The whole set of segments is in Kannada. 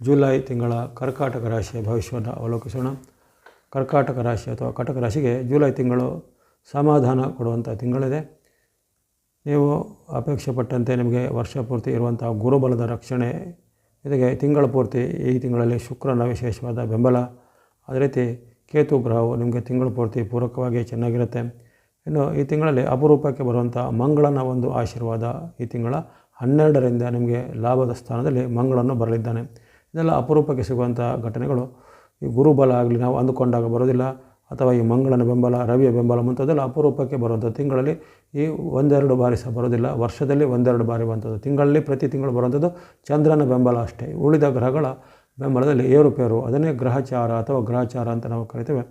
ಜುಲೈ ತಿಂಗಳ ಕರ್ಕಾಟಕ ರಾಶಿಯ ಭವಿಷ್ಯವನ್ನು ಅವಲೋಕಿಸೋಣ. ಕರ್ಕಾಟಕ ರಾಶಿ ಅಥವಾ ಕಟಕ ರಾಶಿಗೆ ಜುಲೈ ತಿಂಗಳು ಸಮಾಧಾನ ಕೊಡುವಂಥ ತಿಂಗಳಿದೆ. ನೀವು ಅಪೇಕ್ಷೆ ಪಟ್ಟಂತೆ ನಿಮಗೆ ವರ್ಷ ಪೂರ್ತಿ ಇರುವಂಥ ಗುರುಬಲದ ರಕ್ಷಣೆ, ಜೊತೆಗೆ ತಿಂಗಳ ಪೂರ್ತಿ ಈ ತಿಂಗಳಲ್ಲಿ ಶುಕ್ರನ ವಿಶೇಷವಾದ ಬೆಂಬಲ. ಅದೇ ರೀತಿ ಕೇತು ಗ್ರಹವು ನಿಮಗೆ ತಿಂಗಳು ಪೂರ್ತಿ ಪೂರಕವಾಗಿ ಚೆನ್ನಾಗಿರುತ್ತೆ. ಇನ್ನು ಈ ತಿಂಗಳಲ್ಲಿ ಅಪರೂಪಕ್ಕೆ ಬರುವಂಥ ಮಂಗಳನ ಒಂದು ಆಶೀರ್ವಾದ ಈ ತಿಂಗಳ ಹನ್ನೆರಡರಿಂದ ನಿಮಗೆ ಲಾಭದ ಸ್ಥಾನದಲ್ಲಿ ಮಂಗಳನ್ನು ಬರಲಿದ್ದಾನೆ. ಇದೆಲ್ಲ ಅಪರೂಪಕ್ಕೆ ಸಿಗುವಂಥ ಘಟನೆಗಳು. ಈ ಗುರುಬಲ ಆಗಲಿ ನಾವು ಅಂದುಕೊಂಡಾಗ ಬರೋದಿಲ್ಲ ಅಥವಾ ಈ ಮಂಗಳನ ಬೆಂಬಲ, ರವಿಯ ಬೆಂಬಲ ಮುಂತಾದೆಲ್ಲ ಅಪರೂಪಕ್ಕೆ ಬರುವಂಥ ತಿಂಗಳಲ್ಲಿ ಈ ಒಂದೆರಡು ಬಾರಿ ಸಹ ಬರೋದಿಲ್ಲ ವರ್ಷದಲ್ಲಿ ಒಂದೆರಡು ಬಾರಿ ಬರುವಂಥದ್ದು, ತಿಂಗಳಲ್ಲಿ ಪ್ರತಿ ತಿಂಗಳು ಬರುವಂಥದ್ದು ಚಂದ್ರನ ಬೆಂಬಲ ಅಷ್ಟೇ. ಉಳಿದ ಗ್ರಹಗಳ ಬೆಂಬಲದಲ್ಲಿ ಏರುಪೇರು, ಅದನ್ನೇ ಗ್ರಹಚಾರ ಅಥವಾ ಗ್ರಹಚಾರ ಅಂತ ನಾವು ಕರಿತೇವೆ.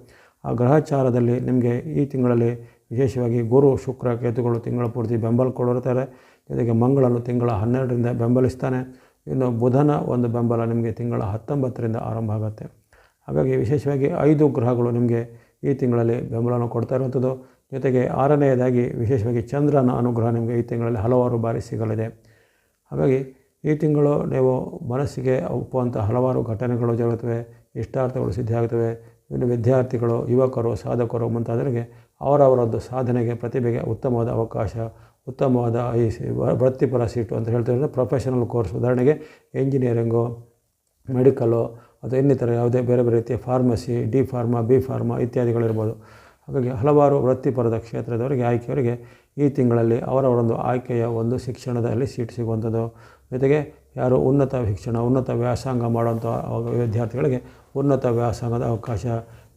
ಆ ಗ್ರಹಚಾರದಲ್ಲಿ ನಿಮಗೆ ಈ ತಿಂಗಳಲ್ಲಿ ವಿಶೇಷವಾಗಿ ಗುರು, ಶುಕ್ರ, ಕೇತುಗಳು ತಿಂಗಳ ಪೂರ್ತಿ ಬೆಂಬಲ ಕೊಡಿರ್ತಾರೆ ಜೊತೆಗೆ ಮಂಗಳನು ತಿಂಗಳ ಹನ್ನೆರಡರಿಂದ ಬೆಂಬಲಿಸ್ತಾನೆ. ಇನ್ನು ಬುಧನ ಒಂದು ಬೆಂಬಲ ನಿಮಗೆ ತಿಂಗಳ ಹತ್ತೊಂಬತ್ತರಿಂದ ಆರಂಭ ಆಗುತ್ತೆ. ಹಾಗಾಗಿ ವಿಶೇಷವಾಗಿ ಐದು ಗ್ರಹಗಳು ನಿಮಗೆ ಈ ತಿಂಗಳಲ್ಲಿ ಬೆಂಬಲವನ್ನು ಕೊಡ್ತಾ ಇರುವಂಥದ್ದು. ಜೊತೆಗೆ ಆರನೆಯದಾಗಿ ವಿಶೇಷವಾಗಿ ಚಂದ್ರನ ಅನುಗ್ರಹ ನಿಮಗೆ ಈ ತಿಂಗಳಲ್ಲಿ ಹಲವಾರು ಬಾರಿ ಸಿಗಲಿದೆ. ಹಾಗಾಗಿ ಈ ತಿಂಗಳು ನೀವು ಮನಸ್ಸಿಗೆ ಒಪ್ಪುವಂಥ ಹಲವಾರು ಘಟನೆಗಳು ಜರುಗುತ್ತವೆ, ಇಷ್ಟಾರ್ಥಗಳು ಸಿದ್ಧಿಯಾಗುತ್ತವೆ. ಇನ್ನು ವಿದ್ಯಾರ್ಥಿಗಳು, ಯುವಕರು, ಸಾಧಕರು ಮುಂತಾದವರಿಗೆ ಅವರವರದ್ದು ಸಾಧನೆಗೆ, ಪ್ರತಿಭೆಗೆ ಉತ್ತಮವಾದ ಅವಕಾಶ ಉತ್ತಮವಾದ ಈ ವೃತ್ತಿಪರ ಸೀಟು ಅಂತ ಹೇಳ್ತಾರೆ ಪ್ರೊಫೆಷನಲ್ ಕೋರ್ಸ್ ಉದಾಹರಣೆಗೆ ಇಂಜಿನಿಯರಿಂಗು ಮೆಡಿಕಲು ಅಥವಾ ಇನ್ನಿತರ ಯಾವುದೇ ಬೇರೆ ಬೇರೆ ರೀತಿಯ pharmacy D pharma B pharma ಇತ್ಯಾದಿಗಳಿರ್ಬೋದು. ಹಾಗಾಗಿ ಹಲವಾರು ವೃತ್ತಿಪರದ ಕ್ಷೇತ್ರದವರಿಗೆ, ಆಯ್ಕೆಯವರಿಗೆ ಈ ತಿಂಗಳಲ್ಲಿ ಅವರವರೊಂದು ಆಯ್ಕೆಯ ಒಂದು ಶಿಕ್ಷಣದಲ್ಲಿ ಸೀಟ್ ಸಿಗುವಂಥದ್ದು. ಜೊತೆಗೆ ಯಾರು ಉನ್ನತ ಶಿಕ್ಷಣ, ಉನ್ನತ ವ್ಯಾಸಂಗ ಮಾಡುವಂಥ ವಿದ್ಯಾರ್ಥಿಗಳಿಗೆ ಉನ್ನತ ವ್ಯಾಸಂಗದ ಅವಕಾಶ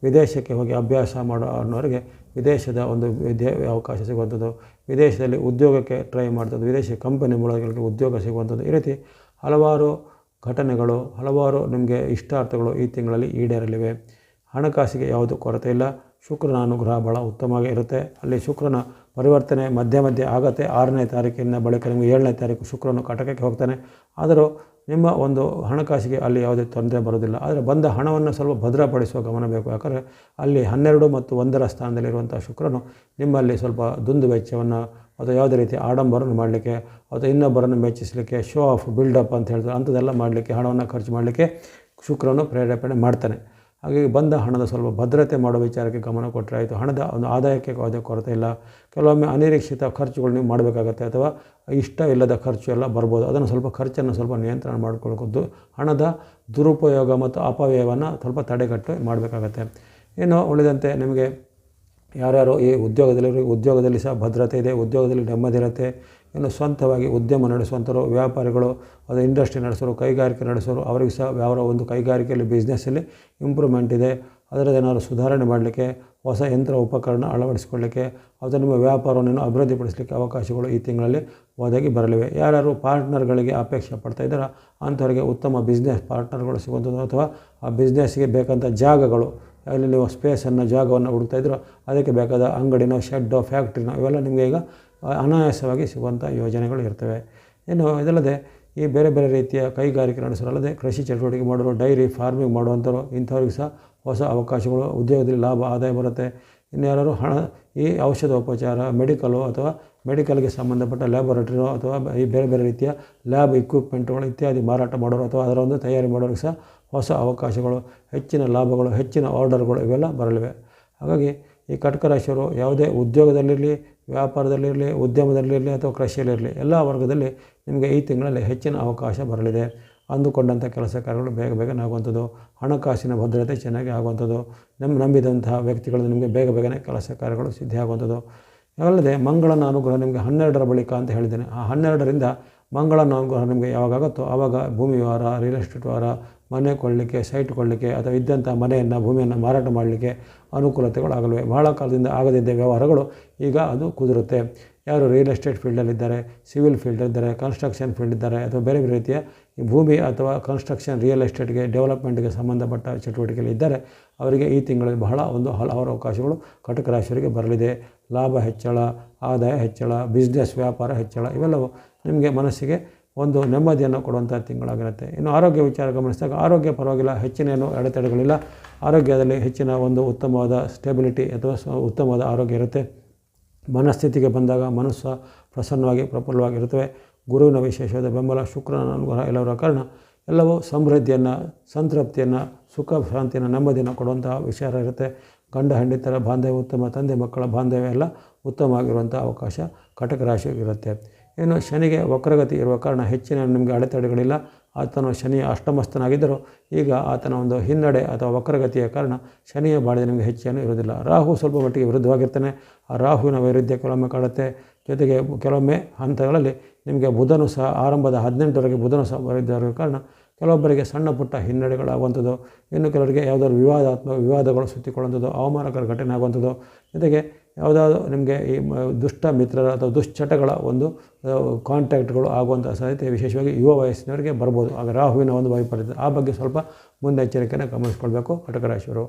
ವಿದೇಶಕ್ಕೆ ಹೋಗಿ ಅಭ್ಯಾಸ ಮಾಡೋ ಅನ್ನೋರಿಗೆ ವಿದೇಶದ ಒಂದು ವಿದ್ಯೆ ಅವಕಾಶ ಸಿಗುವಂಥದ್ದು, ವಿದೇಶದಲ್ಲಿ ಉದ್ಯೋಗಕ್ಕೆ ಟ್ರೈ ಮಾಡ್ತದ್ದು, ವಿದೇಶಿ ಕಂಪನಿ ಮೂಲಗಳಿಗೆ ಉದ್ಯೋಗ ಸಿಗುವಂಥದ್ದು ಈ ರೀತಿ ಹಲವಾರು ಘಟನೆಗಳು, ಹಲವಾರು ನಿಮಗೆ ಇಷ್ಟಾರ್ಥಗಳು ಈ ತಿಂಗಳಲ್ಲಿ ಈಡೇರಲಿವೆ. ಹಣಕಾಸಿಗೆ ಯಾವುದೂ ಕೊರತೆ ಇಲ್ಲ. ಶುಕ್ರನ ಅನುಗ್ರಹ ಭಾಳ ಉತ್ತಮವಾಗಿ ಇರುತ್ತೆ. ಅಲ್ಲಿ ಶುಕ್ರನ ಪರಿವರ್ತನೆ ಮಧ್ಯೆ ಮಧ್ಯೆ ಆಗತ್ತೆ. ಆರನೇ ತಾರೀಕಿನ ಬಳಿಕ ನಿಮಗೆ ಏಳನೇ ತಾರೀಕು ಶುಕ್ರನು ಕಟಕಕ್ಕೆ ಹೋಗ್ತಾನೆ. ಆದರೂ ನಿಮ್ಮ ಒಂದು ಹಣಕಾಸಿಗೆ ಅಲ್ಲಿ ಯಾವುದೇ ತೊಂದರೆ ಬರೋದಿಲ್ಲ ಆದರೆ ಬಂದ ಹಣವನ್ನು ಸ್ವಲ್ಪ ಭದ್ರಪಡಿಸುವ ಗಮನ ಬೇಕು. ಯಾಕಂದರೆ ಅಲ್ಲಿ ಹನ್ನೆರಡು ಮತ್ತು ಒಂದರ ಸ್ಥಾನದಲ್ಲಿರುವಂಥ ಶುಕ್ರನು ನಿಮ್ಮಲ್ಲಿ ಸ್ವಲ್ಪ ದುಂದು ವೆಚ್ಚವನ್ನು ಅಥವಾ ಯಾವುದೇ ರೀತಿ ಆಡಂಬರವನ್ನು ಮಾಡಲಿಕ್ಕೆ ಅಥವಾ ಇನ್ನೊಬ್ಬರನ್ನು ಮೆಚ್ಚಿಸಲಿಕ್ಕೆ ಶೋ ಆಫ್ ಬಿಲ್ಡಪ್ ಅಂತ ಹೇಳ್ತಾರೆ. ಅಂಥದ್ದೆಲ್ಲ ಮಾಡಲಿಕ್ಕೆ, ಹಣವನ್ನು ಖರ್ಚು ಮಾಡಲಿಕ್ಕೆ ಶುಕ್ರನು ಪ್ರೇರೇಪಣೆ ಮಾಡ್ತಾನೆ. ಹಾಗಾಗಿ ಬಂದ ಹಣದ ಸ್ವಲ್ಪ ಭದ್ರತೆ ಮಾಡೋ ವಿಚಾರಕ್ಕೆ ಗಮನ ಕೊಟ್ಟರೆ ಆಯಿತು. ಹಣದ ಒಂದು ಆದಾಯಕ್ಕೆ ಯಾವುದೇ ಕೊರತೆ ಇಲ್ಲ. ಕೆಲವೊಮ್ಮೆ ಅನಿರೀಕ್ಷಿತ ಖರ್ಚುಗಳು ನೀವು ಮಾಡಬೇಕಾಗತ್ತೆ ಅಥವಾ ಇಷ್ಟ ಇಲ್ಲದ ಖರ್ಚು ಎಲ್ಲ ಬರ್ಬೋದು. ಅದನ್ನು ಸ್ವಲ್ಪ ಖರ್ಚನ್ನು ಸ್ವಲ್ಪ ನಿಯಂತ್ರಣ ಮಾಡಿಕೊಳ್ಳೋದು ಹಣದ ದುರುಪಯೋಗ ಮತ್ತು ಅಪವ್ಯಯವನ್ನು ಸ್ವಲ್ಪ ತಡೆಗಟ್ಟು ಮಾಡಬೇಕಾಗತ್ತೆ. ಇನ್ನು ಉಳಿದಂತೆ ನಿಮಗೆ ಯಾರ್ಯಾರು ಈ ಉದ್ಯೋಗದಲ್ಲಿ ಉದ್ಯೋಗದಲ್ಲಿ ಸಹ ಭದ್ರತೆ ಇದೆ, ಉದ್ಯೋಗದಲ್ಲಿ ನೆಮ್ಮದಿ ಇರುತ್ತೆ ಇನ್ನು ಸ್ವಂತವಾಗಿ ಉದ್ಯಮ ನಡೆಸುವಂಥವ್ರು, ವ್ಯಾಪಾರಿಗಳು, ಅದು ಇಂಡಸ್ಟ್ರಿ ನಡೆಸೋರು, ಕೈಗಾರಿಕೆ ನಡೆಸೋರು, ಅವರಿಗೆ ಸಹ ಅವರ ಒಂದು ಕೈಗಾರಿಕೆಯಲ್ಲಿ ಬಿಸ್ನೆಸ್ಸಲ್ಲಿ ಇಂಪ್ರೂವ್ಮೆಂಟ್ ಇದೆ. ಅದರದ್ದು ಏನಾದರೂ ಸುಧಾರಣೆ ಮಾಡಲಿಕ್ಕೆ, ಹೊಸ ಯಂತ್ರ, ಉಪಕರಣ ಅಳವಡಿಸಿಕೊಳ್ಳಿಕ್ಕೆ, ಅಥವಾ ನಿಮ್ಮ ವ್ಯಾಪಾರವನ್ನು ಅಭಿವೃದ್ಧಿಪಡಿಸಲಿಕ್ಕೆ ಅವಕಾಶಗಳು ಈ ತಿಂಗಳಲ್ಲಿ ಒದಗಿ ಬರಲಿವೆ. ಯಾರ್ಯಾರು ಪಾರ್ಟ್ನರ್ಗಳಿಗೆ ಅಪೇಕ್ಷೆ ಪಡ್ತಾ ಇದ್ದಾರೋ ಅಂಥವರಿಗೆ ಉತ್ತಮ ಬಿಸ್ನೆಸ್ ಪಾರ್ಟ್ನರ್ಗಳು ಸಿಗುವಂಥದ್ದು, ಅಥವಾ ಆ ಬಿಸ್ನೆಸ್ಗೆ ಬೇಕಂತ ಜಾಗಗಳು, ಅಲ್ಲಿ ನೀವು ಸ್ಪೇಸನ್ನು ಜಾಗವನ್ನು ಹುಡುಕ್ತಾ ಅದಕ್ಕೆ ಬೇಕಾದ ಅಂಗಡಿನೋ ಶೆಡ್ಡೋ ಫ್ಯಾಕ್ಟ್ರಿನೋ ಇವೆಲ್ಲ ನಿಮಗೆ ಈಗ ಅನಾಯಾಸವಾಗಿ ಸಿಗುವಂಥ ಯೋಜನೆಗಳು ಇರ್ತವೆ. ಇನ್ನು ಇದಲ್ಲದೆ ಈ ಬೇರೆ ಬೇರೆ ರೀತಿಯ ಕೈಗಾರಿಕೆ ನಡೆಸೋರಲ್ಲದೆ ಕೃಷಿ ಚಟುವಟಿಕೆ ಮಾಡೋರು ಡೈರಿ ಫಾರ್ಮಿಂಗ್ ಮಾಡುವಂಥವ್ರು ಇಂಥವ್ರಿಗೆ ಸಹ ಹೊಸ ಅವಕಾಶಗಳು, ಉದ್ಯೋಗದಲ್ಲಿ ಲಾಭ, ಆದಾಯ ಬರುತ್ತೆ. ಇನ್ನು ಯಾರು ಹಣ, ಈ ಔಷಧೋಪಚಾರ, ಮೆಡಿಕಲು ಅಥವಾ ಮೆಡಿಕಲ್ಗೆ ಸಂಬಂಧಪಟ್ಟ ಲ್ಯಾಬೊರೇಟ್ರಿಯೋ ಅಥವಾ ಈ ಬೇರೆ ಬೇರೆ ರೀತಿಯ ಲ್ಯಾಬ್ ಇಕ್ವಿಪ್ಮೆಂಟ್ಗಳು ಇತ್ಯಾದಿ ಮಾರಾಟ ಮಾಡೋರು ಅಥವಾ ಅದರ ಒಂದು ತಯಾರಿ ಮಾಡೋರಿಗೆ ಸಹ ಹೊಸ ಅವಕಾಶಗಳು, ಹೆಚ್ಚಿನ ಲಾಭಗಳು, ಹೆಚ್ಚಿನ ಆರ್ಡರ್ಗಳು ಇವೆಲ್ಲ ಬರಲಿವೆ. ಹಾಗಾಗಿ ಈ ಕಟಕ ರಾಶಿಯವರು ಯಾವುದೇ ಉದ್ಯೋಗದಲ್ಲಿರಲಿ ವ್ಯಾಪಾರದಲ್ಲಿರಲಿ ಉದ್ಯಮದಲ್ಲಿರಲಿ ಅಥವಾ ಕೃಷಿಯಲ್ಲಿರಲಿ ಎಲ್ಲ ವರ್ಗದಲ್ಲಿ ನಿಮಗೆ ಈ ತಿಂಗಳಲ್ಲಿ ಹೆಚ್ಚಿನ ಅವಕಾಶ ಬರಲಿದೆ. ಅಂದುಕೊಂಡಂಥ ಕೆಲಸ ಕಾರ್ಯಗಳು ಬೇಗ ಬೇಗನೆ ಆಗುವಂಥದ್ದು. ಹಣಕಾಸಿನ ಭದ್ರತೆ ಚೆನ್ನಾಗಿ ಆಗುವಂಥದ್ದು. ನಮ್ಮ ನಂಬಿದಂತಹ ವ್ಯಕ್ತಿಗಳು ನಿಮಗೆ ಬೇಗ ಬೇಗನೆ ಕೆಲಸ ಕಾರ್ಯಗಳು ಸಿದ್ಧಿ ಆಗುವಂಥದ್ದು. ಅಲ್ಲದೆ ಮಂಗಳನ ಅನುಗ್ರಹ ನಿಮಗೆ ಹನ್ನೆರಡರ ಬಳಿಕ ಅಂತ ಹೇಳಿದ್ದೇನೆ. ಆ ಹನ್ನೆರಡರಿಂದ ಮಂಗಳನ ಅನುಗ್ರಹ ನಿಮಗೆ ಯಾವಾಗಾಗುತ್ತೋ ಆವಾಗ ಭೂಮಿ ವಾರ ರಿಯಲ್ ಎಸ್ಟೇಟ್ ವ್ಯವಹಾರ ಮನೆ ಕೊಡಲಿಕ್ಕೆ ಸೈಟ್ ಕೊಡಲಿಕ್ಕೆ ಅಥವಾ ಇದ್ದಂಥ ಮನೆಯನ್ನು, ಭೂಮಿಯನ್ನು ಮಾರಾಟ ಮಾಡಲಿಕ್ಕೆ ಅನುಕೂಲತೆಗಳು ಆಗಲಿವೆ ಬಹಳ ಕಾಲದಿಂದ ಆಗದಿದ್ದ ವ್ಯವಹಾರಗಳು ಈಗ ಅದು ಕುದುರುತ್ತೆ. ಯಾರು ರಿಯಲ್ ಎಸ್ಟೇಟ್ ಫೀಲ್ಡಲ್ಲಿದ್ದಾರೆ ಸಿವಿಲ್ ಫೀಲ್ಡಲ್ಲಿದ್ದಾರೆ ಕನ್ಸ್ಟ್ರಕ್ಷನ್ ಫೀಲ್ಡ್ ಇದ್ದಾರೆ ಅಥವಾ ಬೇರೆ ಬೇರೆ ರೀತಿಯ ಭೂಮಿ ಅಥವಾ ಕನ್ಸ್ಟ್ರಕ್ಷನ್ ರಿಯಲ್ ಎಸ್ಟೇಟ್ಗೆ ಡೆವಲಪ್ಮೆಂಟ್ಗೆ ಸಂಬಂಧಪಟ್ಟ ಚಟುವಟಿಕೆಗಳು ಇದ್ದಾರೆ, ಅವರಿಗೆ ಈ ತಿಂಗಳಲ್ಲಿ ಬಹಳ ಒಂದು ಹಲವಾರು ಅವಕಾಶಗಳು ಕಟಕ ರಾಶಿಯವರಿಗೆ ಬರಲಿದೆ. ಲಾಭ ಹೆಚ್ಚಳ, ಆದಾಯ ಹೆಚ್ಚಳ ಬಿಸ್ನೆಸ್ ವ್ಯಾಪಾರ ಹೆಚ್ಚಳ ಇವೆಲ್ಲವೂ ನಿಮಗೆ ಮನಸ್ಸಿಗೆ ಒಂದು ನೆಮ್ಮದಿಯನ್ನು ಕೊಡುವಂಥ ತಿಂಗಳಾಗಿರುತ್ತೆ. ಇನ್ನು ಆರೋಗ್ಯ ವಿಚಾರ ಗಮನಿಸಿದಾಗ ಆರೋಗ್ಯ ಪರವಾಗಿಲ್ಲ, ಹೆಚ್ಚಿನ ಏನು ಅಡೆತಡೆಗಳಿಲ್ಲ. ಆರೋಗ್ಯದಲ್ಲಿ ಹೆಚ್ಚಿನ ಒಂದು ಉತ್ತಮವಾದ ಸ್ಟೆಬಿಲಿಟಿ ಅಥವಾ ಉತ್ತಮವಾದ ಆರೋಗ್ಯ ಇರುತ್ತೆ. ಮನಸ್ಥಿತಿಗೆ ಬಂದಾಗ ಮನಸ್ಸು ಪ್ರಸನ್ನವಾಗಿ, ಪ್ರಫುಲ್ಲವಾಗಿರುತ್ತವೆ. ಗುರುವಿನ ವಿಶೇಷವಾದ ಬೆಂಬಲ, ಶುಕ್ರನ ಅನುಗ್ರಹ ಎಲ್ಲವರ ಕಾರಣ ಎಲ್ಲವೂ ಸಮೃದ್ಧಿಯನ್ನು, ಸಂತೃಪ್ತಿಯನ್ನು, ಸುಖ, ಶಾಂತಿಯನ್ನು, ನೆಮ್ಮದಿಯನ್ನು ಕೊಡುವಂತಹ ವಿಚಾರ ಇರುತ್ತೆ. ಗಂಡ ಹೆಂಡಿತರ ಬಾಂಧವ್ಯ, ಉತ್ತಮ ತಂದೆ, ಮಕ್ಕಳ ಬಾಂಧವ್ಯ ಎಲ್ಲ ಉತ್ತಮವಾಗಿರುವಂಥ ಅವಕಾಶ ಕಟಕ ರಾಶಿಯಾಗಿರುತ್ತೆ ಇನ್ನು ಶನಿಗೆ ವಕ್ರಗತಿ ಇರುವ ಕಾರಣ ಹೆಚ್ಚಿನ ನಿಮಗೆ ಅಡೆತಡೆಗಳಿಲ್ಲ. ಆತನು ಶನಿ ಅಷ್ಟಮಸ್ತನಾಗಿದ್ದರೂ ಈಗ ಆತನ ಒಂದು ಹಿನ್ನಡೆ ಅಥವಾ ವಕ್ರಗತಿಯ ಕಾರಣ ಶನಿಯ ಬಾಳೆ ನಿಮಗೆ ಹೆಚ್ಚೇನು ಇರುವುದಿಲ್ಲ. ರಾಹು ಸ್ವಲ್ಪ ಮಟ್ಟಿಗೆ ವಿರುದ್ಧವಾಗಿರ್ತಾನೆ. ಆ ರಾಹುವಿನ ವೈರುಧ್ಯ ಕೆಲವೊಮ್ಮೆ ಕಾಡುತ್ತೆ. ಜೊತೆಗೆ ಕೆಲವೊಮ್ಮೆ ಹಂತಗಳಲ್ಲಿ ನಿಮಗೆ ಬುಧನು ಸಹ ಆರಂಭದ ಹದಿನೆಂಟರವರೆಗೆ ಬುಧನು ಸಹ ವೈರುದ್ಧ ಕಾರಣ ಕೆಲವೊಬ್ಬರಿಗೆ ಸಣ್ಣ ಪುಟ್ಟ ಹಿನ್ನಡೆಗಳಾಗುವಂಥದ್ದು. ಇನ್ನು ಕೆಲವರಿಗೆ ಯಾವುದಾದ್ರು ವಿವಾದಾತ್ಮಕ ವಿವಾದಗಳು ಸುತ್ತಿಕೊಳ್ಳುವಂಥದ್ದು, ಅವಮಾನಕರ ಘಟನೆ ಆಗುವಂಥದ್ದು. ಜೊತೆಗೆ ಯಾವುದಾದ್ರು ನಿಮಗೆ ಈ ದುಷ್ಟ ಮಿತ್ರರ ಅಥವಾ ದುಶ್ಚಟಗಳ ಒಂದು ಕಾಂಟ್ಯಾಕ್ಟ್ಗಳು ಆಗುವಂಥ ಸಾಧ್ಯತೆ ವಿಶೇಷವಾಗಿ ಯುವ ವಯಸ್ಸಿನವರಿಗೆ ಬರ್ಬೋದು. ಆಗ ರಾಹುವಿನ ಒಂದು ವೈಪರೀತ್ಯ ಆ ಬಗ್ಗೆ ಸ್ವಲ್ಪ ಮುನ್ನೆಚ್ಚರಿಕೆಯನ್ನು ಗಮನಿಸ್ಕೊಳ್ಬೇಕು ಕಟಕ ರಾಶಿಯವರು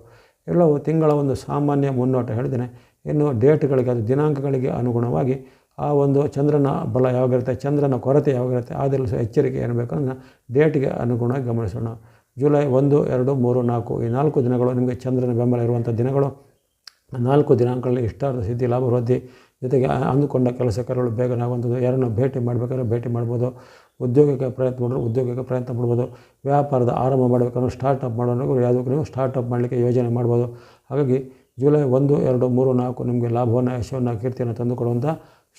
ಎಲ್ಲವೂ ತಿಂಗಳ ಒಂದು ಸಾಮಾನ್ಯ ಮುನ್ನೋಟ ಹೇಳಿದ್ದೇನೆ. ಇನ್ನು ಡೇಟ್ಗಳಿಗೆ ಅದು ದಿನಾಂಕಗಳಿಗೆ ಅನುಗುಣವಾಗಿ ಆ ಒಂದು ಚಂದ್ರನ ಬಲ ಯಾವಾಗಿರುತ್ತೆ, ಚಂದ್ರನ ಕೊರತೆ ಯಾವಾಗಿರುತ್ತೆ ಅದರಲ್ಲಿ ಸಹ ಎಚ್ಚರಿಕೆ ಏನು ಅದನ್ನು ಡೇಟ್ಗೆ ಅನುಗುಣವಾಗಿ ಗಮನಿಸೋಣ. ಜುಲೈ ಒಂದು, ಎರಡು, ಮೂರು, ನಾಲ್ಕು ಈ ನಾಲ್ಕು ದಿನಗಳು ನಿಮಗೆ ಚಂದ್ರನ ಬೆಂಬಲ ಇರುವಂಥ ದಿನಗಳು. ನಾಲ್ಕು ದಿನಾಂಕಗಳಲ್ಲಿ ಇಷ್ಟಾರ್ಥ ಸಿದ್ಧಿ ಲಾಭ ವೃದ್ಧಿ ಜೊತೆಗೆ ಅಂದುಕೊಂಡ ಕೆಲಸ ಕಾರ್ಯಗಳು ಬೇಗನೆ ಆಗುವಂಥದ್ದು ಯಾರನ್ನು ಭೇಟಿ ಮಾಡಬೇಕಾದ್ರೆ ಭೇಟಿ ಮಾಡ್ಬೋದು. ಉದ್ಯೋಗಕ್ಕೆ ಪ್ರಯತ್ನ ಮಾಡಿದ್ರೆ ಉದ್ಯೋಗಕ್ಕೆ ಪ್ರಯತ್ನ ಮಾಡ್ಬೋದು. ವ್ಯಾಪಾರದ ಆರಂಭ ಮಾಡಬೇಕಂದ್ರೆ ಸ್ಟಾರ್ಟಪ್ ಮಾಡೋಣ ಯಾವುದಕ್ಕೂ ನೀವು ಸ್ಟಾರ್ಟಪ್ ಮಾಡಲಿಕ್ಕೆ ಯೋಜನೆ ಮಾಡ್ಬೋದು. ಹಾಗಾಗಿ ಜುಲೈ ಒಂದು, ಎರಡು, ಮೂರು, ನಾಲ್ಕು ನಿಮಗೆ ಲಾಭವನ್ನು, ಯಶವನ್ನು, ಕೀರ್ತಿಯನ್ನು ತಂದುಕೊಡುವಂಥ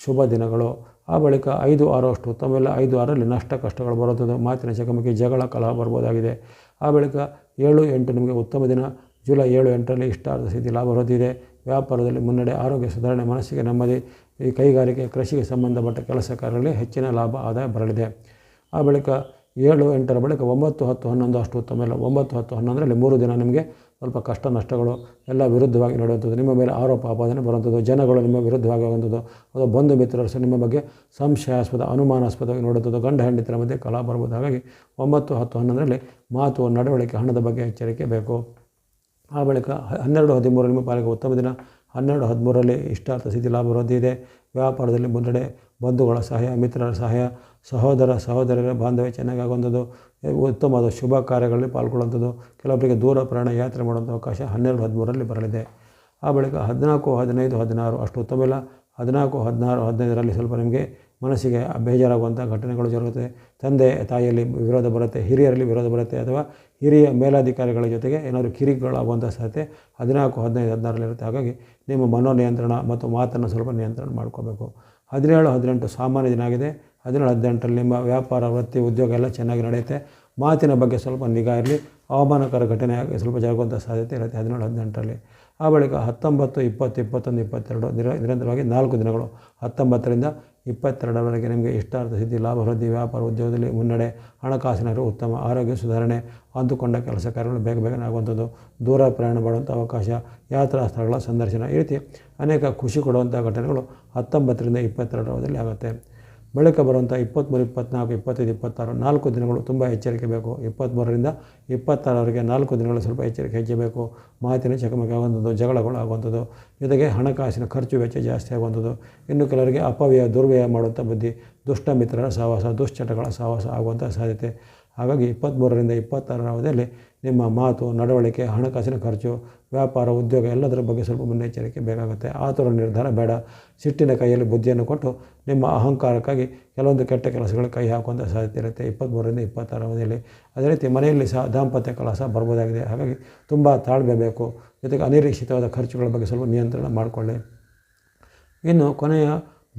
ಶುಭ ದಿನಗಳು. ಆ ಬಳಿಕ ಐದು, ಆರು ಅಷ್ಟು ತಮ್ಮೆಲ್ಲ ಐದು ಆರಲ್ಲಿ ನಷ್ಟ ಕಷ್ಟಗಳು ಬರುತ್ತದೆ ಮಾತಿನ ಚಕಮಕಿ, ಜಗಳ, ಕಲಹ ಬರ್ಬೋದಾಗಿದೆ. ಆ ಬಳಿಕ ಏಳು, ಎಂಟು ನಿಮಗೆ ಉತ್ತಮ ದಿನ. ಜುಲೈ ಏಳು ಎಂಟರಲ್ಲಿ ಇಷ್ಟಾರ್ಥ ಸ್ಥಿತಿ ಲಾಭ ಹೊರದಿದೆ. ವ್ಯಾಪಾರದಲ್ಲಿ ಮುನ್ನಡೆ, ಆರೋಗ್ಯ ಸುಧಾರಣೆ, ಮನಸ್ಸಿಗೆ ನೆಮ್ಮದಿ, ಈ ಕೈಗಾರಿಕೆ, ಕೃಷಿಗೆ ಸಂಬಂಧಪಟ್ಟ ಕೆಲಸ ಕಾರ್ಯಗಳಲ್ಲಿ ಹೆಚ್ಚಿನ ಲಾಭ ಆದಾಯ ಬರಲಿದೆ. ಆ ಬಳಿಕ ಏಳು ಎಂಟರ ಬಳಿಕ ಒಂಬತ್ತು ಹತ್ತು ಹನ್ನೊಂದು ಅಷ್ಟು ಉತ್ತಮ. ಇಲ್ಲ, ಒಂಬತ್ತು ಹತ್ತು ಹನ್ನೊಂದರಲ್ಲಿ ಮೂರು ದಿನ ನಿಮಗೆ ಸ್ವಲ್ಪ ಕಷ್ಟ ನಷ್ಟಗಳು ಎಲ್ಲ ವಿರುದ್ಧವಾಗಿ ನಡೆಯುವಂಥದ್ದು. ನಿಮ್ಮ ಮೇಲೆ ಆರೋಪ, ಆಪಾದನೆ ಬರುವಂಥದ್ದು. ಜನಗಳು ನಿಮ್ಮ ವಿರುದ್ಧವಾಗಿ ಆಗುವಂಥದ್ದು ಅಥವಾ ಬಂಧು ಮಿತ್ರರು ಸಹ ನಿಮ್ಮ ಬಗ್ಗೆ ಸಂಶಯಾಸ್ಪದ, ಅನುಮಾನಾಸ್ಪದವಾಗಿ ನೋಡುವಂಥದ್ದು. ಗಂಡ ಹೆಂಡತಿರ ಮಧ್ಯೆ ಕಲಾ ಬರ್ಬೋದು ಹಾಗಾಗಿ ಒಂಬತ್ತು ಹತ್ತು ಹನ್ನೊಂದರಲ್ಲಿ ಮಾತು, ನಡವಳಿಕೆ, ಹಣದ ಬಗ್ಗೆ ಎಚ್ಚರಿಕೆ ಬೇಕು. ಆ ಬಳಿಕ ಹನ್ನೆರಡು ಹದಿಮೂರು ನಿಮ್ಮ ಪಾಲಿಗೆ ಉತ್ತಮ ದಿನ. ಹನ್ನೆರಡು ಹದಿಮೂರರಲ್ಲಿ ಇಷ್ಟಾರ್ಥ ಸ್ಥಿತಿ ಲಾಭ ಇದೆ ವ್ಯಾಪಾರದಲ್ಲಿ ಮುನ್ನಡೆ, ಬಂಧುಗಳ ಸಹಾಯ, ಮಿತ್ರರ ಸಹಾಯ, ಸಹೋದರ, ಸಹೋದರರ ಬಾಂಧವ್ಯ ಚೆನ್ನಾಗಿ ಆಗುವಂಥದ್ದು, ಉತ್ತಮವಾದ ಶುಭ ಕಾರ್ಯಗಳಲ್ಲಿ ಪಾಲ್ಗೊಳ್ಳುವಂಥದ್ದು, ಕೆಲವೊಬ್ಬರಿಗೆ ದೂರ ಪ್ರಯಾಣ, ಯಾತ್ರೆ ಮಾಡುವಂಥ ಅವಕಾಶ ಹನ್ನೆರಡು ಹದಿಮೂರರಲ್ಲಿ ಬರಲಿದೆ. ಆ ಬಳಿಕ ಹದಿನಾಲ್ಕು, ಹದಿನೈದು, ಹದಿನಾರು ಅಷ್ಟು ಉತ್ತಮ ಇಲ್ಲ. ಹದಿನಾಲ್ಕು, ಹದಿನಾರು, ಹದಿನೈದರಲ್ಲಿ ಸ್ವಲ್ಪ ನಿಮಗೆ ಮನಸ್ಸಿಗೆ ಬೇಜಾರಾಗುವಂಥ ಘಟನೆಗಳು ಜರುಗುತ್ತದೆ ತಂದೆ, ತಾಯಿಯಲ್ಲಿ ವಿರೋಧ ಬರುತ್ತೆ, ಹಿರಿಯರಲ್ಲಿ ವಿರೋಧ ಬರುತ್ತೆ ಅಥವಾ ಹಿರಿಯ ಮೇಲಾಧಿಕಾರಿಗಳ ಜೊತೆಗೆ ಏನಾದರೂ ಕಿರಿಕುಗಳಾಗುವಂಥ ಸಾಧ್ಯತೆ ಹದಿನಾಲ್ಕು, ಹದಿನೈದು ಹದಿನಾರಲ್ಲಿರುತ್ತೆ ಹಾಗಾಗಿ ನಿಮ್ಮ ಮನೋನಿಯಂತ್ರಣ ಮತ್ತು ಮಾತನ್ನು ಸ್ವಲ್ಪ ನಿಯಂತ್ರಣ ಮಾಡ್ಕೋಬೇಕು. ಹದಿನೇಳು, ಹದಿನೆಂಟು ಸಾಮಾನ್ಯ ದಿನ ಆಗಿದೆ. ಹದಿನೇಳು, ಹದಿನೆಂಟರಲ್ಲಿ ನಿಮ್ಮ ವ್ಯಾಪಾರ, ವೃತ್ತಿ, ಉದ್ಯೋಗ ಎಲ್ಲ ಚೆನ್ನಾಗಿ ನಡೆಯುತ್ತೆ. ಮಾತಿನ ಬಗ್ಗೆ ಸ್ವಲ್ಪ ನಿಗಾ ಇರಲಿ. ಅವಮಾನಕರ ಘಟನೆ ಸ್ವಲ್ಪ ಜರುಗುವಂಥ ಸಾಧ್ಯತೆ ಇರುತ್ತೆ ಹದಿನೇಳು, ಹದಿನೆಂಟರಲ್ಲಿ. ಆ ಬಳಿಕ ಹತ್ತೊಂಬತ್ತು, ಇಪ್ಪತ್ತು, ಇಪ್ಪತ್ತೊಂದು, ಇಪ್ಪತ್ತೆರಡು ನಿರ ನಿರಂತರವಾಗಿ ನಾಲ್ಕು ದಿನಗಳು ಹತ್ತೊಂಬತ್ತರಿಂದ ಇಪ್ಪತ್ತೆರಡರವರೆಗೆ ನಿಮಗೆ ಇಷ್ಟಾರ್ಥ ಸಿದ್ಧಿ, ಲಾಭ, ವೃದ್ಧಿ, ವ್ಯಾಪಾರ, ಉದ್ಯೋಗದಲ್ಲಿ ಮುನ್ನಡೆ ಹಣಕಾಸಿನ ಉತ್ತಮ ಆರೋಗ್ಯ ಸುಧಾರಣೆ, ಅಂದುಕೊಂಡ ಕೆಲಸ ಕಾರ್ಯಗಳು ಬೇಗ ಬೇಗನೆ ಆಗುವಂಥದ್ದು, ದೂರ ಪ್ರಯಾಣ ಮಾಡುವಂಥ ಅವಕಾಶ, ಯಾತ್ರಾ ಸ್ಥಳಗಳ ಸಂದರ್ಶನ ಈ ರೀತಿ ಅನೇಕ ಖುಷಿ ಕೊಡುವಂಥ ಘಟನೆಗಳು ಹತ್ತೊಂಬತ್ತರಿಂದ ಇಪ್ಪತ್ತೆರಡರವರೆಗೆ ಆಗುತ್ತೆ. ಬಳಿಕ ಬರುವಂಥ ಇಪ್ಪತ್ತ್ಮೂರು ಇಪ್ಪತ್ತ್ನಾಲ್ಕು ಇಪ್ಪತ್ತೈದು, ಇಪ್ಪತ್ತಾರು, ನಾಲ್ಕು ದಿನಗಳು ತುಂಬ ಎಚ್ಚರಿಕೆ ಬೇಕು. ಇಪ್ಪತ್ತ್ಮೂರರಿಂದ ಇಪ್ಪತ್ತಾರವರೆಗೆ ನಾಲ್ಕು ದಿನಗಳು ಸ್ವಲ್ಪ ಎಚ್ಚರಿಕೆ ಹೆಚ್ಚಬೇಕು. ಮಾತಿನ ಚಕಮಕಿ ಆಗುವಂಥದ್ದು ಜಗಳಗಳು ಆಗುವಂಥದ್ದು ಜೊತೆಗೆ ಹಣಕಾಸಿನ ಖರ್ಚು ವೆಚ್ಚ ಜಾಸ್ತಿ ಆಗುವಂಥದ್ದು, ಇನ್ನು ಕೆಲವರಿಗೆ ಅಪವ್ಯಯ, ದುರ್ವ್ಯಯ ಮಾಡುವಂಥ ಬುದ್ಧಿ, ದುಷ್ಟ ಮಿತ್ರರ ಸಹವಾಸ ದುಶ್ಚಟಗಳ ಸಹವಾಸ ಆಗುವಂಥ ಸಾಧ್ಯತೆ. ಹಾಗಾಗಿ ಇಪ್ಪತ್ತ್ಮೂರರಿಂದ ಇಪ್ಪತ್ತಾರರ ಅವಧಿಯಲ್ಲಿ ನಿಮ್ಮ ಮಾತು, ನಡವಳಿಕೆ, ಹಣಕಾಸಿನ ಖರ್ಚು, ವ್ಯಾಪಾರ, ಉದ್ಯೋಗ ಎಲ್ಲದರ ಬಗ್ಗೆ ಸ್ವಲ್ಪ ಮುನ್ನೆಚ್ಚರಿಕೆ ಬೇಕಾಗುತ್ತೆ. ಆತುರ ನಿರ್ಧಾರ ಬೇಡ. ಸಿಟ್ಟಿನ ಕೈಯಲ್ಲಿ ಬುದ್ಧಿಯನ್ನು ಕೊಟ್ಟು ನಿಮ್ಮ ಅಹಂಕಾರಕ್ಕಾಗಿ ಕೆಲವೊಂದು ಕೆಟ್ಟ ಕೆಲಸಗಳು ಕೈ ಹಾಕುವಂಥ ಸಾಧ್ಯತೆ ಇರುತ್ತೆ. ಇಪ್ಪತ್ತ್ಮೂರರಿಂದ ಇಪ್ಪತ್ತಾರ ಅವಧಿಯಲ್ಲಿ ಅದೇ ರೀತಿ ಮನೆಯಲ್ಲಿ ಸಹ ದಾಂಪತ್ಯ ಕಲಹ ಬರ್ಬೋದಾಗಿದೆ. ಹಾಗಾಗಿ ತುಂಬ ತಾಳ್ಮೆ ಬೇಕು. ಜೊತೆಗೆ ಅನಿರೀಕ್ಷಿತವಾದ ಖರ್ಚುಗಳ ಬಗ್ಗೆ ಸ್ವಲ್ಪ ನಿಯಂತ್ರಣ ಮಾಡಿಕೊಳ್ಳಿ. ಇನ್ನು ಕೊನೆಯ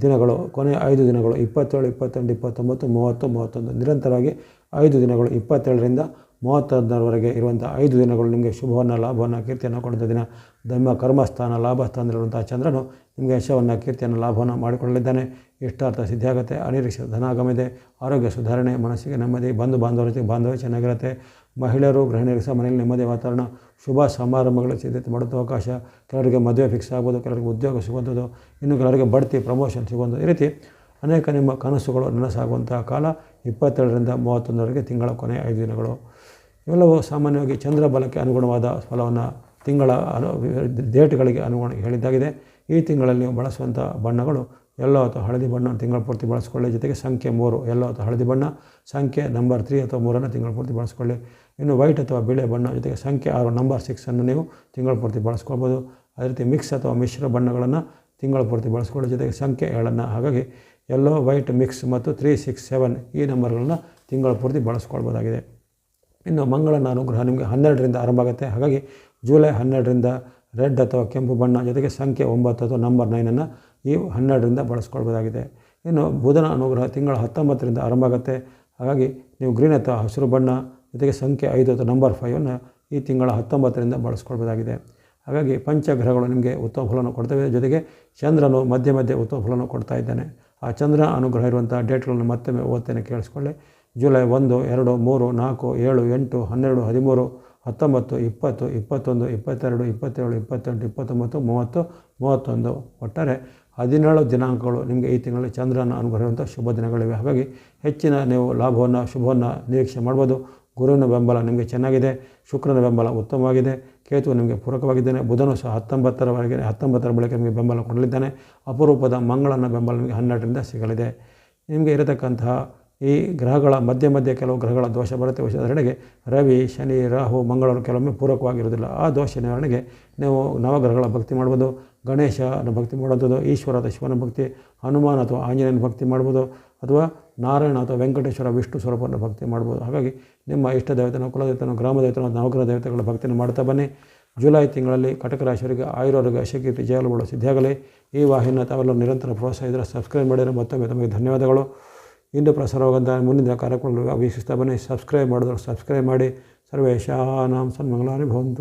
ದಿನಗಳು ಕೊನೆಯ ಐದು ದಿನಗಳು, ಇಪ್ಪತ್ತೇಳು, ಇಪ್ಪತ್ತೆಂಟು, ಇಪ್ಪತ್ತೊಂಬತ್ತು, ಮೂವತ್ತು, ಮೂವತ್ತೊಂದು, ನಿರಂತರವಾಗಿ ಐದು ದಿನಗಳು, ಇಪ್ಪತ್ತೇಳರಿಂದ ಮೂವತ್ತೊಂದರವರೆಗೆ ಇರುವಂಥ ಐದು ದಿನಗಳು ನಿಮಗೆ ಶುಭವನ್ನು, ಲಾಭವನ್ನು, ಕೀರ್ತಿಯನ್ನು ಕೊಡುವಂಥ ದಿನ. ಧರ್ಮ, ಕರ್ಮಸ್ಥಾನ ಲಾಭಸ್ಥಾನದಲ್ಲಿರುವಂಥ ಚಂದ್ರನು ನಿಮಗೆ ಯಶವನ್ನು, ಕೀರ್ತಿಯನ್ನು, ಲಾಭವನ್ನು ಮಾಡಿಕೊಳ್ಳಲಿದ್ದಾನೆ. ಇಷ್ಟಾರ್ಥ ಸಿದ್ಧಿಯಾಗುತ್ತೆ ಅನಿರೀಕ್ಷಿತ ಧನಾಗಮಿದೆ ಆರೋಗ್ಯ ಸುಧಾರಣೆ, ಮನಸ್ಸಿಗೆ ನೆಮ್ಮದಿ ಬಂಧು ಬಾಂಧವರಿಗೆ ಬಾಂಧವ್ಯ ಚೆನ್ನಾಗಿರುತ್ತೆ. ಮಹಿಳೆಯರು, ಗೃಹಿಣಿಯರು ಸಹ ಮನೆಯಲ್ಲಿ ನೆಮ್ಮದಿ ವಾತಾವರಣ ಶುಭ ಸಮಾರಂಭಗಳ ಸಿದ್ಧತೆ ಮಾಡುವಂಥ ಅವಕಾಶ, ಕೆಲವರಿಗೆ ಮದುವೆ ಫಿಕ್ಸ್ ಆಗ್ಬೋದು, ಕೆಲವರಿಗೆ ಉದ್ಯೋಗ ಸಿಗುವಂಥದ್ದು, ಇನ್ನು ಕೆಲವರಿಗೆ ಬಡ್ತಿ ಪ್ರಮೋಷನ್ ಸಿಗುವಂಥದ್ದು. ಈ ರೀತಿ ಅನೇಕ ನಿಮ್ಮ ಕನಸುಗಳು ನನಸಾಗುವಂತಹ ಕಾಲ ಇಪ್ಪತ್ತೆರಡರಿಂದ ಮೂವತ್ತೊಂದರವರೆಗೆ ತಿಂಗಳ ಕೊನೆ ಐದು ದಿನಗಳು. ಇವೆಲ್ಲವೂ ಸಾಮಾನ್ಯವಾಗಿ ಚಂದ್ರ ಬಲಕ್ಕೆ ಅನುಗುಣವಾದ ಫಲವನ್ನು ತಿಂಗಳ ಅನು ಡೇಟ್ಗಳಿಗೆ ಅನುಗುಣ, ಹೇಳಿದ್ದಾಗಿದೆ. ಈ ತಿಂಗಳಲ್ಲಿ ನೀವು ಬಳಸುವಂಥ ಬಣ್ಣಗಳು ಎಲ್ಲೋ ಅಥವಾ ಹಳದಿ ಬಣ್ಣ ತಿಂಗಳ ಪೂರ್ತಿ ಬಳಸ್ಕೊಳ್ಳಿ. ಜೊತೆಗೆ ಸಂಖ್ಯೆ ಮೂರು, ಎಲ್ಲೋ ಅಥವಾ ಹಳದಿ ಬಣ್ಣ, ಸಂಖ್ಯೆ ನಂಬರ್ ತ್ರೀ ಅಥವಾ ಮೂರನ್ನು ತಿಂಗಳ ಪೂರ್ತಿ ಬಳಸ್ಕೊಳ್ಳಿ. ಇನ್ನು ವೈಟ್ ಅಥವಾ ಬಿಳೆ ಬಣ್ಣ, ಜೊತೆಗೆ ಸಂಖ್ಯೆ ಆರು ನಂಬರ್ ಸಿಕ್ಸನ್ನು ನೀವು ತಿಂಗಳ ಪೂರ್ತಿ ಬಳಸ್ಕೊಳ್ಬೋದು. ಅದೇ ರೀತಿ ಮಿಕ್ಸ್ ಅಥವಾ ಮಿಶ್ರ ಬಣ್ಣಗಳನ್ನು ತಿಂಗಳ ಪೂರ್ತಿ ಬಳಸ್ಕೊಳ್ಳಿ. ಜೊತೆಗೆ ಸಂಖ್ಯೆ ಏಳನ್ನು, ಹಾಗಾಗಿ ಎಲ್ಲೋ ವೈಟ್ ಮಿಕ್ಸ್ ಮತ್ತು ತ್ರೀ ಸಿಕ್ಸ್ ಸೆವೆನ್ ಈ ನಂಬರ್ಗಳನ್ನು ತಿಂಗಳ ಪೂರ್ತಿ ಬಳಸ್ಕೊಳ್ಬೋದಾಗಿದೆ. ಇನ್ನು ಮಂಗಳನ ಅನುಗ್ರಹ ನಿಮಗೆ ಹನ್ನೆರಡರಿಂದ ಆರಂಭ ಆಗುತ್ತೆ. ಹಾಗಾಗಿ ಜುಲೈ ಹನ್ನೆರಡರಿಂದ ರೆಡ್ ಅಥವಾ ಕೆಂಪು ಬಣ್ಣ, ಜೊತೆಗೆ ಸಂಖ್ಯೆ ಒಂಬತ್ತು ಅಥವಾ ನಂಬರ್ ನೈನನ್ನು ಈ ಹನ್ನೆರಡರಿಂದ ಬಳಸ್ಕೊಳ್ಬೋದಾಗಿದೆ. ಇನ್ನು ಬುಧನ ಅನುಗ್ರಹ ತಿಂಗಳ ಹತ್ತೊಂಬತ್ತರಿಂದ ಆರಂಭ ಆಗುತ್ತೆ. ಹಾಗಾಗಿ ನೀವು ಗ್ರೀನ್ ಅಥವಾ ಹಸಿರು ಬಣ್ಣ, ಜೊತೆಗೆ ಸಂಖ್ಯೆ ಐದು ಅಥವಾ ನಂಬರ್ ಫೈವನ್ನು ಈ ತಿಂಗಳ ಹತ್ತೊಂಬತ್ತರಿಂದ ಬಳಸ್ಕೊಳ್ಬೋದಾಗಿದೆ. ಹಾಗಾಗಿ ಪಂಚಗ್ರಹಗಳು ನಿಮಗೆ ಉತ್ತಮ ಫಲವನ್ನು ಕೊಡ್ತವೆ. ಜೊತೆಗೆ ಚಂದ್ರನು ಮಧ್ಯೆ ಮಧ್ಯೆ ಉತ್ತಮ ಫಲವನ್ನು ಕೊಡ್ತಾ ಇದ್ದಾನೆ. ಆ ಚಂದ್ರ ಅನುಗ್ರಹ ಇರುವಂಥ ಡೇಟ್ಗಳನ್ನು ಮತ್ತೊಮ್ಮೆ ಓದ್ತೇನೆ ಕೇಳಿಸ್ಕೊಳ್ಳಿ. ಜುಲೈ ಒಂದು, ಎರಡು, ಮೂರು, ನಾಲ್ಕು, ಏಳು, ಎಂಟು, ಹನ್ನೆರಡು, ಹದಿಮೂರು, ಹತ್ತೊಂಬತ್ತು, ಇಪ್ಪತ್ತು, ಇಪ್ಪತ್ತೊಂದು, ಇಪ್ಪತ್ತೆರಡು, ಇಪ್ಪತ್ತೇಳು, ಇಪ್ಪತ್ತೆಂಟು, ಇಪ್ಪತ್ತೊಂಬತ್ತು, ಮೂವತ್ತು, ಮೂವತ್ತೊಂದು. ಒಟ್ಟಾರೆ ಹದಿನೇಳು ದಿನಾಂಕಗಳು ನಿಮಗೆ ಈ ತಿಂಗಳಲ್ಲಿ ಚಂದ್ರನ ಅನುಗ್ರಹ ಇರುವಂಥ ಶುಭ ದಿನಗಳಿವೆ. ಹಾಗಾಗಿ ಹೆಚ್ಚಿನ ನೀವು ಲಾಭವನ್ನು, ಶುಭವನ್ನು ನಿರೀಕ್ಷೆ ಮಾಡ್ಬೋದು. ಗುರುವಿನ ಬೆಂಬಲ ನಿಮಗೆ ಚೆನ್ನಾಗಿದೆ. ಶುಕ್ರನ ಬೆಂಬಲ ಉತ್ತಮವಾಗಿದೆ. ಕೇತು ನಿಮಗೆ ಪೂರಕವಾಗಿದ್ದಾನೆ. ಬುಧನು ಸಹ ಹತ್ತೊಂಬತ್ತರವರೆಗೆ, ಹತ್ತೊಂಬತ್ತರ ಬಳಿಕ ನಿಮಗೆ ಬೆಂಬಲ ಕೊಡಲಿದ್ದಾನೆ. ಅಪರೂಪದ ಮಂಗಳನ ಬೆಂಬಲ ನಿಮಗೆ ಹನ್ನೆರಡರಿಂದ ಸಿಗಲಿದೆ. ನಿಮಗೆ ಇರತಕ್ಕಂತಹ ಈ ಗ್ರಹಗಳ ಮಧ್ಯೆ ಮಧ್ಯೆ ಕೆಲವು ಗ್ರಹಗಳ ದೋಷ ಬರುತ್ತೆ. ಉದಾಹರಣೆಗೆ ರವಿ, ಶನಿ, ರಾಹು, ಮಂಗಳವರು ಕೆಲವೊಮ್ಮೆ ಪೂರಕವಾಗಿರುವುದಿಲ್ಲ. ಆ ದೋಷ ನಿವಾರಣೆಗೆ ನೀವು ನವಗ್ರಹಗಳ ಭಕ್ತಿ ಮಾಡ್ಬೋದು, ಗಣೇಶನ ಭಕ್ತಿ ಮಾಡುವಂಥದ್ದು ಈಶ್ವರ ಅಥವಾ ಶಿವನ ಭಕ್ತಿ, ಹನುಮಾನ್ ಅಥವಾ ಆಂಜನೇಯನ ಭಕ್ತಿ ಮಾಡ್ಬೋದು, ಅಥವಾ ನಾರಾಯಣ ಅಥವಾ ವೆಂಕಟೇಶ್ವರ ವಿಷ್ಣು ಸ್ವರೂಪವನ್ನು ಭಕ್ತಿ ಮಾಡ್ಬೋದು. ಹಾಗಾಗಿ ನಿಮ್ಮ ಇಷ್ಟ ದೇವತೆನೋ, ಕುಲದೇವತೆನೋ, ಗ್ರಾಮ ದೇವತನ, ನವಗ್ರಹ ದೇವತೆಗಳ ಭಕ್ತಿಯನ್ನು ಮಾಡ್ತಾ ಬನ್ನಿ. ಜುಲೈ ತಿಂಗಳಲ್ಲಿ ಕಟಕ ರಾಶಿಯವರಿಗೆ ಆಯುರ್ವರ್ಗ ಅಶಕೀರ್ತಿ ಜಯಲುಗಳು ಸಿದ್ಧಿಯಾಗಲಿ. ಈ ವಾಹಿನಿಯ ತಾವೆಲ್ಲರೂ ನಿರಂತರ ಪ್ರೋತ್ಸಾಹ ಇದ್ದರೆ ಸಬ್ಸ್ಕ್ರೈಬ್ ಮಾಡಿದರೆ ಮತ್ತೊಮ್ಮೆ ತಮಗೆ ಧನ್ಯವಾದಗಳು. ಇಂದು ಪ್ರಸಾರವಾಗಂಥ ಮುಂದಿನ ಕಾರ್ಯಕ್ರಮಗಳು ವೀಕ್ಷಿಸ್ತಾ ಬನ್ನಿ. ಸಬ್ಸ್ಕ್ರೈಬ್ ಮಾಡಿದ್ರು ಸಬ್ಸ್ಕ್ರೈಬ್ ಮಾಡಿ. ಸರ್ವೇಶಾನಾಂ ಸನ್ಮಂಗಳಾನಿ ಭವಂತು.